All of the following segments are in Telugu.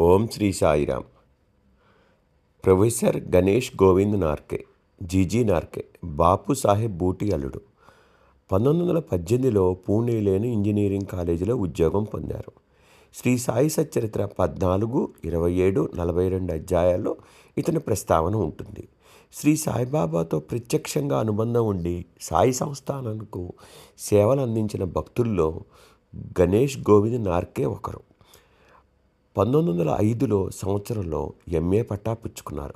ఓం శ్రీ సాయిరామ్. ప్రొఫెసర్ గణేష్ గోవింద్ నార్కే జీజీ నార్కే బాపు సాహెబ్ బూటి అల్లుడు. పంతొమ్మిది వందల పద్దెనిమిదిలో పూణేలోని ఇంజనీరింగ్ కాలేజీలో ఉద్యోగం పొందారు. శ్రీ సాయి సచ్చరిత్ర పద్నాలుగు ఇరవై ఏడు నలభై రెండు అధ్యాయాల్లో ఇతని ప్రస్తావన ఉంటుంది. శ్రీ సాయిబాబాతో ప్రత్యక్షంగా అనుబంధం ఉండి సాయి సంస్థానానికి సేవలు అందించిన భక్తుల్లో గణేష్ గోవింద్ నార్కే ఒకరు. పంతొమ్మిది వందల ఐదులో సంవత్సరంలో ఎంఏ పట్టా పుచ్చుకున్నారు.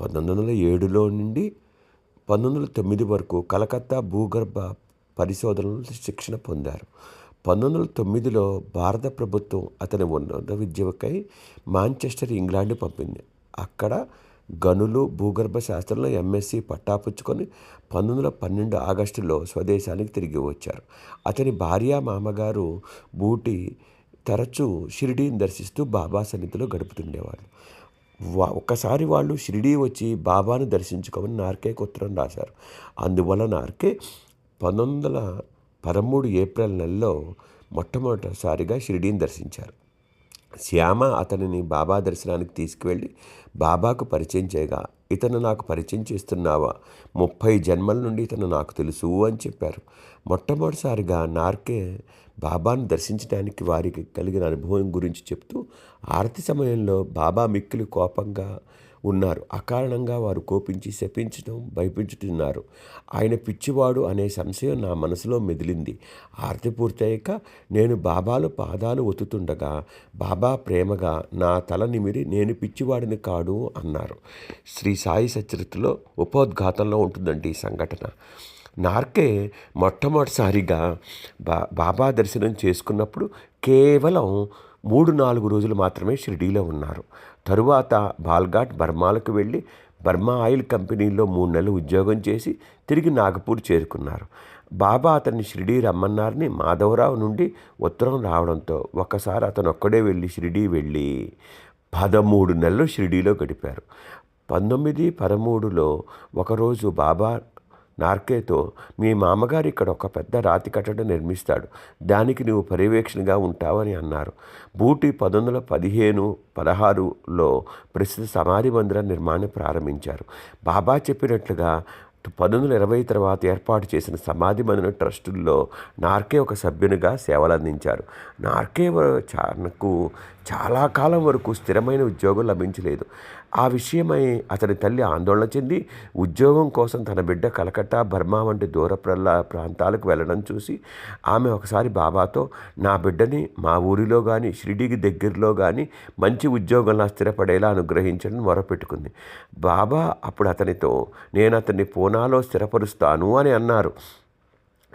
పంతొమ్మిది వందల ఏడులో నుండి పంతొమ్మిది వందల తొమ్మిది వరకు కలకత్తా భూగర్భ పరిశోధనలు శిక్షణ పొందారు. పంతొమ్మిది వందల తొమ్మిదిలో భారత ప్రభుత్వం అతని ఉన్నత విద్యకై మాంచెస్టర్ ఇంగ్లాండ్ పంపింది. అక్కడ గనులు భూగర్భ శాస్త్రంలో ఎంఎస్సి పట్టాపుచ్చుకొని పంతొమ్మిది వందల పన్నెండు ఆగస్టులో స్వదేశానికి తిరిగి వచ్చారు. అతని భార్య మామగారు బూటి తరచూ షిరిడీని దర్శిస్తూ బాబా సన్నిధిలో గడుపుతుండేవాళ్ళు. వా ఒక్కసారి వాళ్ళు షిరిడీ వచ్చి బాబాను దర్శించుకోమని నార్కేకి ఉత్తరం రాశారు. అందువల్ల నార్కే పంతొమ్మిది వందల పదమూడు ఏప్రిల్ నెలలో మొట్టమొదటిసారిగా షిరిడీని దర్శించారు. శ్యామ అతనిని బాబా దర్శనానికి తీసుకువెళ్ళి బాబాకు పరిచయం చేయగా ఇతను నాకు పరిచయం చేస్తున్నావా? ముప్పై జన్మల నుండి ఇతను నాకు తెలుసు అని చెప్పారు. మొట్టమొదటిసారిగా నార్కే బాబాను దర్శించడానికి వారికి కలిగిన అనుభవం గురించి చెప్తూ ఆరతి సమయంలో బాబా మిక్కిలి కోపంగా ఉన్నారు. అకారణంగా వారు కోపించి శపించడం భయపించుతున్నారు. ఆయన పిచ్చివాడు అనే సంశయం నా మనసులో మెదిలింది. ఆరతి పూర్తయ్యాక నేను బాబాలు పాదాలు ఒత్తుతుండగా బాబా ప్రేమగా నా తల నిమిరి నేను పిచ్చివాడిని కాడు అన్నారు. శ్రీ సాయి సచరిత్రలో ఉపోద్ఘాతంలో ఉంటుందండి ఈ సంఘటన. నార్కే మొట్టమొదటిసారిగా బా బాబా దర్శనం చేసుకున్నప్పుడు కేవలం మూడు నాలుగు రోజులు మాత్రమే షిర్డీలో ఉన్నారు. తరువాత బాల్ఘాట్ బర్మాలకు వెళ్ళి బర్మా ఆయిల్ కంపెనీలో మూడు నెలలు ఉద్యోగం చేసి తిరిగి నాగపూర్ చేరుకున్నారు. బాబా అతన్ని షిరిడీ రమ్మన్నారని మాధవరావు నుండి ఉత్తరం రావడంతో ఒకసారి అతను ఒక్కడే వెళ్ళి షిరిడీ వెళ్ళి పదమూడు నెలలు షిరిడీలో గడిపారు. పంతొమ్మిది పదమూడులో ఒకరోజు బాబా నార్కేతో మీ మామగారు ఇక్కడ ఒక పెద్ద రాతి కట్టడం నిర్మిస్తాడు. దానికి నువ్వు పర్యవేక్షణగా ఉంటావని అన్నారు. బూటి పంతొమ్మిది వందల పదిహేను పదహారులో ప్రస్తుత సమాధి మందిర నిర్మాణం ప్రారంభించారు. బాబా చెప్పినట్లుగా పంతొమ్మిది వందల ఇరవై తర్వాత ఏర్పాటు చేసిన సమాధి మందిర ట్రస్టుల్లో నార్కే ఒక సభ్యునిగా సేవలు అందించారు నార్కే నాకు చాలా కాలం వరకు స్థిరమైన ఉద్యోగం లభించలేదు. ఆ విషయమై అతని తల్లి ఆందోళన చెంది ఉద్యోగం కోసం తన బిడ్డ కలకట్టా బర్మా వంటి దూర ప్రాంతాలకు వెళ్ళడం చూసి ఆమె ఒకసారి బాబాతో నా బిడ్డని మా ఊరిలో కానీ షిరిడీకి దగ్గరలో కానీ మంచి ఉద్యోగంలా స్థిరపడేలా అనుగ్రహించడం మొరపెట్టుకుంది. బాబా అప్పుడు అతనితో నేను అతన్ని పూనాలో స్థిరపరుస్తాను అని అన్నారు.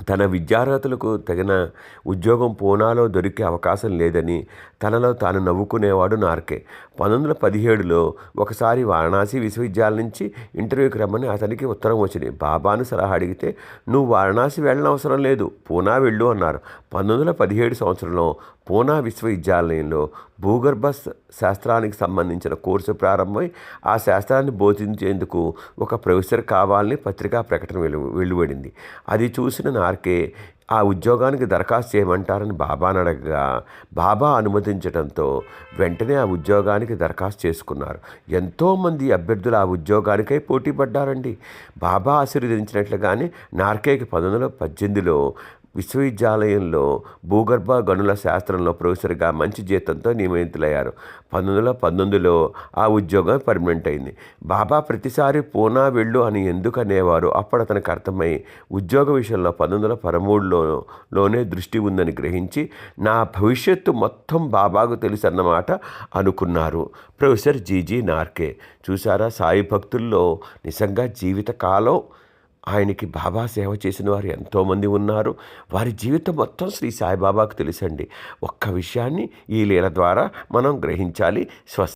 తన విద్యార్హతలకు తగిన ఉద్యోగం పూనాలో దొరికే అవకాశం లేదని తనలో తాను నవ్వుకునేవాడు నార్కే. పంతొమ్మిది వందల పదిహేడులో ఒకసారి వారణాసి విశ్వవిద్యాలయం నుంచి ఇంటర్వ్యూకి రమ్మని అతనికి ఉత్తరం వచ్చింది. బాబాను సలహా అడిగితే నువ్వు వారణాసి వెళ్ళనవసరం లేదు పూనా వెళ్ళు అన్నారు. పంతొమ్మిది వందల పదిహేడు సంవత్సరంలో పూనా విశ్వవిద్యాలయంలో భూగర్భ శాస్త్రానికి సంబంధించిన కోర్సు ప్రారంభమై ఆ శాస్త్రాన్ని బోధించేందుకు ఒక ప్రొఫెసర్ కావాలని పత్రికా ప్రకటన వెలు వెలువడింది. అది చూసిన నార్కే ఆ ఉద్యోగానికి దరఖాస్తు చేయమంటారని బాబాను అడగగా బాబా అనుమతించడంతో వెంటనే ఆ ఉద్యోగానికి దరఖాస్తు చేసుకున్నారు. ఎంతోమంది అభ్యర్థులు ఆ ఉద్యోగానికై పోటీ పడ్డారండి బాబా ఆశీర్వదించినట్లుగానే నార్కేకి పంతొమ్మిది వందల పద్దెనిమిదిలో విశ్వవిద్యాలయంలో భూగర్భ గనుల శాస్త్రంలో ప్రొఫెసర్గా మంచి జీతంతో నియమితులయ్యారు. పంతొమ్మిది వందల పంతొమ్మిదిలో ఆ ఉద్యోగం పర్మనెంట్ అయింది. బాబా ప్రతిసారి పూనా వెళ్ళు అని ఎందుకు అనేవారు? అప్పుడు అతనికి అర్థమై ఉద్యోగ విషయంలో పంతొమ్మిది వందల పదమూడులోనే దృష్టి ఉందని గ్రహించి నా భవిష్యత్తు మొత్తం బాబాకు తెలుసు అన్నమాట అనుకున్నారు ప్రొఫెసర్ జీజీ నార్కే. చూసారా సాయి భక్తుల్లో నిజంగా జీవితకాలం ఆయనకి బాబా సేవ చేసిన వారు ఎంతోమంది ఉన్నారు. వారి జీవితం మొత్తం శ్రీ సాయిబాబాకు తెలుసండి. ఒక్క విషయాన్ని ఈ లీల ద్వారా మనం గ్రహించాలి. స్వస్థ